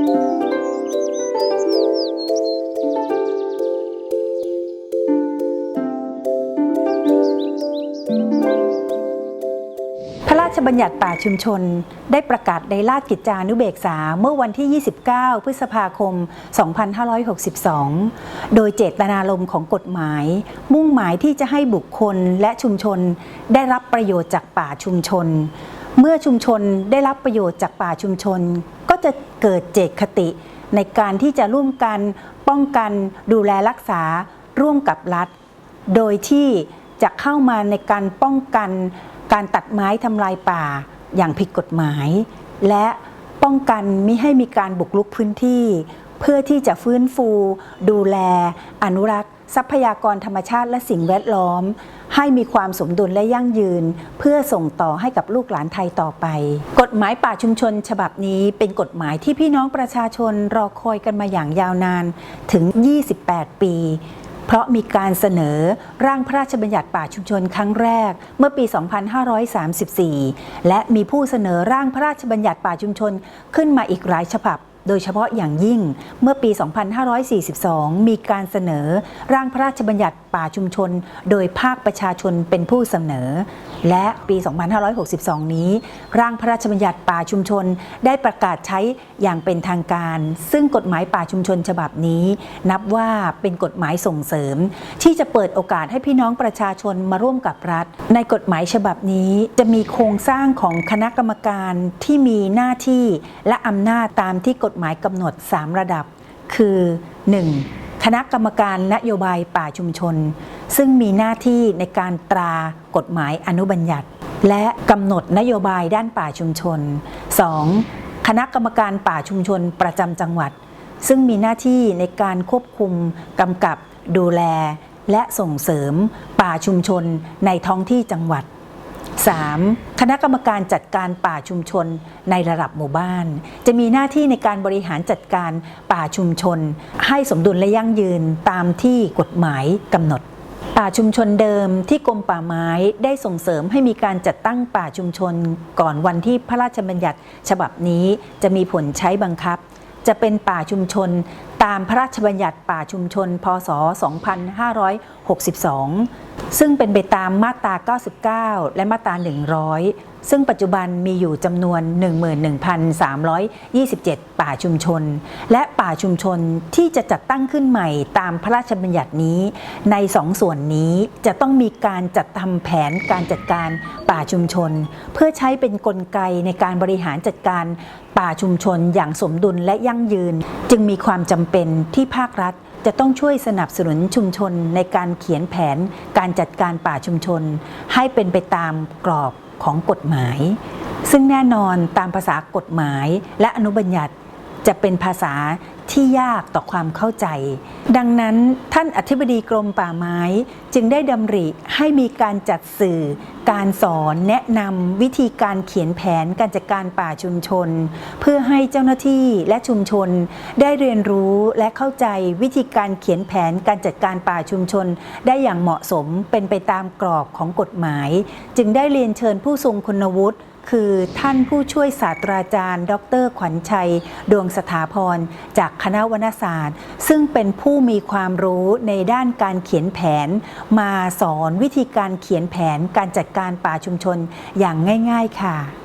พระราชบัญญัติป่าชุมชน ได้ประกาศในราชกิจจานุเบกษาเมื่อวันที่ 29 พฤษภาคม 2562 โดยเจตนารมณ์ของกฎหมาย มุ่งหมายที่จะให้บุคคลและชุมชน ได้รับประโยชน์จากป่าชุมชน เมื่อชุมชนได้รับประโยชน์จากป่าชุมชน จะเกิดเจตคติ ในการที่จะร่วมกันป้องกันดูแลรักษาร่วมกับรัฐ โดยที่จะเข้ามาในการป้องกันการตัดไม้ทำลายป่าอย่างผิดกฎหมาย และป้องกันมิให้มีการบุกรุกพื้นที่ เพื่อที่จะฟื้นฟู ดูแล อนุรักษ์ ทรัพยากรธรรมชาติและสิ่งแวดล้อม ให้มีความสมดุลและยั่งยืน เพื่อส่งต่อให้กับลูกหลานไทยต่อไป กฎหมายป่าชุมชนฉบับนี้เป็นกฎหมายที่พี่น้องประชาชนรอคอยกันมาอย่างยาวนานถึง 28 ปีเพราะมีการเสนอร่างพระราชบัญญัติป่าชุมชนครั้งแรกเมื่อปี 2534 และมีผู้เสนอร่างพระราชบัญญัติป่าชุมชนขึ้นมาอีกหลายฉบับ โดยเฉพาะอย่างยิ่งเมื่อปี 2542 มีการเสนอร่างพระราชบัญญัติป่าชุมชน โดยภาคประชาชนเป็นผู้เสนอ และปี 2562 นี้ ร่างพระราชบัญญัติป่าชุมชนได้ประกาศใช้อย่างเป็นทางการ ซึ่งกฎหมายป่าชุมชนฉบับนี้ นับว่าเป็นกฎหมายส่งเสริม ที่จะเปิดโอกาสให้พี่น้องประชาชนมาร่วมกับรัฐ ในกฎหมายฉบับนี้จะมีโครงสร้างของคณะกรรมการที่มีหน้าที่และอำนาจตามที่กฎหมายกำหนด 3 ระดับ คือ 1. คณะกรรมการนโยบายป่าชุมชน ซึ่งมีหน้าที่ในการตรากฎหมายอนุบัญญัติ และกำหนดนโยบายด้านป่าชุมชน 2. คณะกรรมการป่าชุมชนประจำจังหวัด ซึ่งมีหน้าที่ในการควบคุมกำกับดูแล และส่งเสริมป่าชุมชนในท้องที่จังหวัด 3. คณะกรรมการจัดการป่าชุมชนในระดับหมู่บ้าน จะมีหน้าที่ในการบริหารจัดการป่าชุมชน ให้สมดุลและยั่งยืนตามที่กฎหมายกำหนด ป่าชุมชนเดิมที่กรมป่าไม้ได้ส่งเสริมให้มีการจัดตั้งป่าชุมชน ก่อนวันที่พระราชบัญญัติ ฉบับนี้จะมีผลใช้บังคับ จะเป็นป่าชุมชนตามพระราชบัญญัติป่าชุมชน พศ 2500 62 ซึ่งเป็นไปตามมาตรา 99 และมาตรา 100 ซึ่งปัจจุบันมีอยู่จำนวน 11,327 ป่าชุมชน และป่าชุมชนที่จะจัดตั้งขึ้นใหม่ตามพระราชบัญญัตินี้ ในสองส่วนนี้จะต้องมีการจัดทำแผนการจัดการป่าชุมชน เพื่อใช้เป็นนกลไกในการบริหารจัดการป่าชุมชนอย่างสมดุลและยั่งยืน จึงมีความจำเป็นที่ภาครัฐ จะต้องช่วยสนับสนุนชุมชนในการเขียนแผนการจัดการป่าชุมชน ให้เป็นไปตามกรอบของกฎหมาย ซึ่งแน่นอนตามภาษากฎหมายและอนุบัญญัติ จะเป็นภาษาที่ยากต่อความเข้าใจ ดังนั้นท่านอธิบดีกรมป่าไม้ จึงได้ดำริให้มีการจัดสื่อ การสอนแนะนำวิธีการเขียนแผนการจัดการป่าชุมชน เพื่อให้เจ้าหน้าที่และชุมชน ได้เรียนรู้และเข้าใจวิธีการเขียนแผนการจัดการป่าชุมชน ได้อย่างเหมาะสมเป็นไปตามกรอบของกฎหมาย จึงได้เรียนเชิญผู้ทรงคุณวุฒิ คือท่านผู้ช่วยศาสตราจารย์ ดร ขวัญชัย ดวงสถาพร จากคณะวรรณศาสตร์ ซึ่งเป็นผู้มีความรู้ในด้านการเขียนแผน มาสอนวิธีการเขียนแผนการจัดการป่าชุมชนอย่างง่าย ๆ ค่ะ